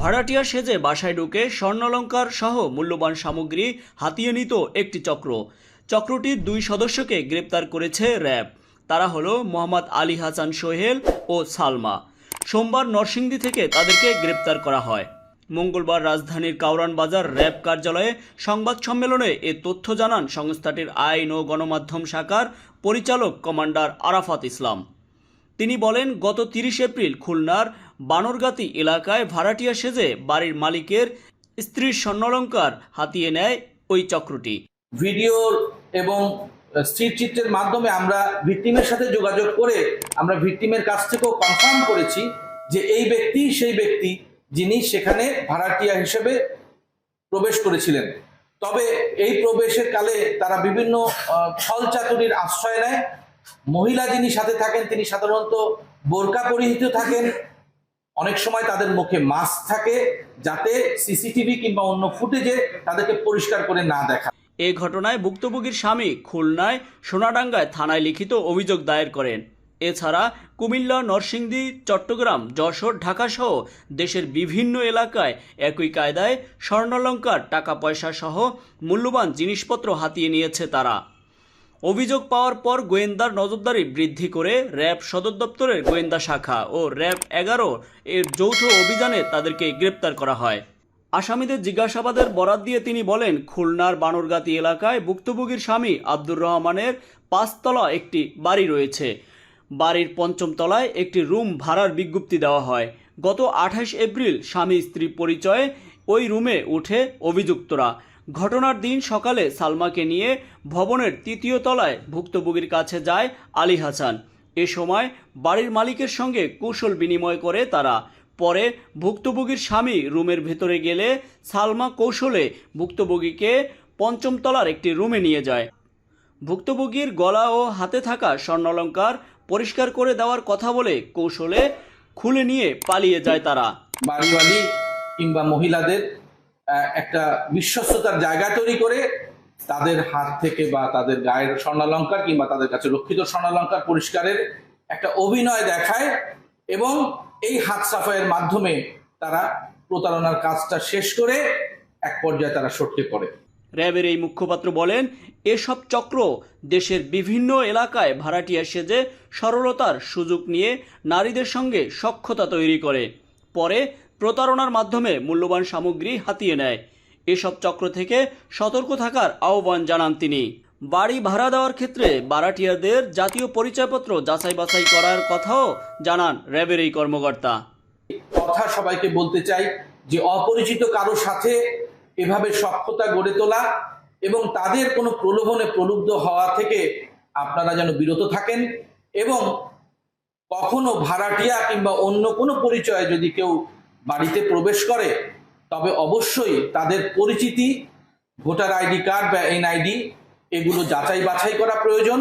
ভাড়াটিয়া সেজে বাসায় ঢুকে স্বর্ণালঙ্কার সহ মূল্যবান সামগ্রী হাতিয়ে নিত একটি চক্র। চক্রটির দুই সদস্যকে গ্রেপ্তার করেছে র্যাব। তারা হলো মোহাম্মদ আলী হাসান সোহেল ও সালমা। সোমবার নরসিংদী থেকে তাদেরকে গ্রেপ্তার করা হয়। মঙ্গলবার রাজধানীর কাউরান বাজার র্যাব কার্যালয়ে সংবাদ সম্মেলনে এ তথ্য জানান সংস্থাটির আইন ও গণমাধ্যম শাখার পরিচালক কমান্ডার আরাফাত ইসলাম। তিনি বলেন, গত তিরিশ এপ্রিল খুলনার বানরগাতি এলাকায় ভাড়াটিয়া সেজে বাড়ির মালিকের স্ত্রীর স্বর্ণালঙ্কার হাতিয়ে নেয় ওই চক্রটি। ভিডিওর এবং স্থির চিত্রের মাধ্যমে আমরা ভিকটিমের সাথে যোগাযোগ করে আমরা ভিকটিমের কাছ থেকেও কনফার্ম করেছি যে এই ব্যক্তি, সেই ব্যক্তি যিনি সেখানে ভাড়াটিয়া হিসেবে প্রবেশ করেছিলেন। তবে এই প্রবেশের কালে তারা বিভিন্ন ছল চাতুরির আশ্রয় নেয়। মহিলা যিনি সাথে থাকেন, তিনি সাধারণত বোরকা পরিহিত থাকেন। অনেক সময় তাদের মুখে মাস্ক থাকে যাতে সিসিটিভি কিংবা অন্য ফুটেজে তাদেরকে পরিষ্কার করে না দেখা। এ ঘটনায় ভুক্তভোগীর স্বামী খুলনায় সোনাডাঙ্গায় থানায় লিখিত অভিযোগ দায়ের করেন। এছাড়া কুমিল্লা, নরসিংদী, চট্টগ্রাম, যশোর ঢাকাসহ দেশের বিভিন্ন এলাকায় একই কায়দায় স্বর্ণালঙ্কার, টাকা পয়সা সহ মূল্যবান জিনিসপত্র হাতিয়ে নিয়েছে তারা। অভিযোগ পাওয়ার পর গোয়েন্দার নজরদারি বৃদ্ধি করে র্যাব সদর দপ্তরের গোয়েন্দা শাখা ও র্যাব এগারো এর যৌথ অভিযানে তাদেরকে গ্রেপ্তার করা হয়। আসামিদের জিজ্ঞাসাবাদের বরাত দিয়ে তিনি বলেন, খুলনার বানরগাতি এলাকায় ভুক্তভোগীর স্বামী আব্দুর রহমানের পাঁচতলা একটি বাড়ি রয়েছে। বাড়ির পঞ্চম তলায় একটি রুম ভাড়ার বিজ্ঞপ্তি দেওয়া হয়। গত আঠাশ এপ্রিল স্বামী স্ত্রী পরিচয়ে ওই রুমে উঠে অভিযুক্তরা। ঘটনার দিন সকালে সালমাকে নিয়ে ভবনের তৃতীয় তলায় ভুক্তভোগীর কাছে যায় আলী হাসান। এ সময় বাড়ির মালিকের সঙ্গে কৌশল বিনিময় করে তারা। পরে ভুক্তভোগীর স্বামী রুমের ভেতরে গেলে সালমা কৌশলে ভুক্তভোগীকে পঞ্চম তলার একটি রুমে নিয়ে যায়। ভুক্তভোগীর গলা ও হাতে থাকা স্বর্ণালঙ্কার পরিষ্কার করে দেওয়ার কথা বলে কৌশলে খুলে নিয়ে পালিয়ে যায় তারা। বাড়িওয়ালি কিংবা মহিলাদের একটা বিশ্বস্ততার জায়গা তৈরি করে তাদের হাত থেকে বা তাদের গায়ের স্বর্ণালঙ্কার কিংবা তাদের কাছে রক্ষিত স্বর্ণালঙ্কার পরিষ্কারের একটা অভিনয় দেখায় এবং এই হাত সাফাইয়ের মাধ্যমে তারা প্রতারণার কাজটা শেষ করে এক পর্যায়ে তারা সটকে পড়ে। র্যাবের এই মুখপাত্র বলেন, এসব চক্র দেশের বিভিন্ন এলাকায় ভাড়াটিয়া সেজে সরলতার সুযোগ নিয়ে নারীদের সঙ্গে সক্ষতা তৈরি করে। পরে প্রতারণার মাধ্যমে মূল্যবান সামগ্রী হাতিয়ে নেয়। এসব চক্র থেকে সতর্ক থাকার আহ্বান জানান তিনি। বাড়ি ভাড়া দেওয়ার ক্ষেত্রে বারাটিয়াদের জাতীয় পরিচয়পত্র যাচাই বাছাই করার কথাও জানান র্যাবের এই কর্মকর্তা। কথা সবাইকে বলতে চাই যে অপরিচিত কারও সাথে এভাবে সক্ষতা গড়ে তোলা এবং তাদের কোনো প্রলোভনে প্রলুব্ধ হওয়া থেকে আপনারা যেন বিরত থাকেন এবং কখনো ভাড়াটিয়া কিংবা অন্য কোনো পরিচয়ে যদি কেউ বাড়িতে প্রবেশ করে, তবে অবশ্যই তাদের পরিচিতি, ভোটার আইডি কার্ড বা এনআইডি, এগুলো যাচাই বাছাই করা প্রয়োজন।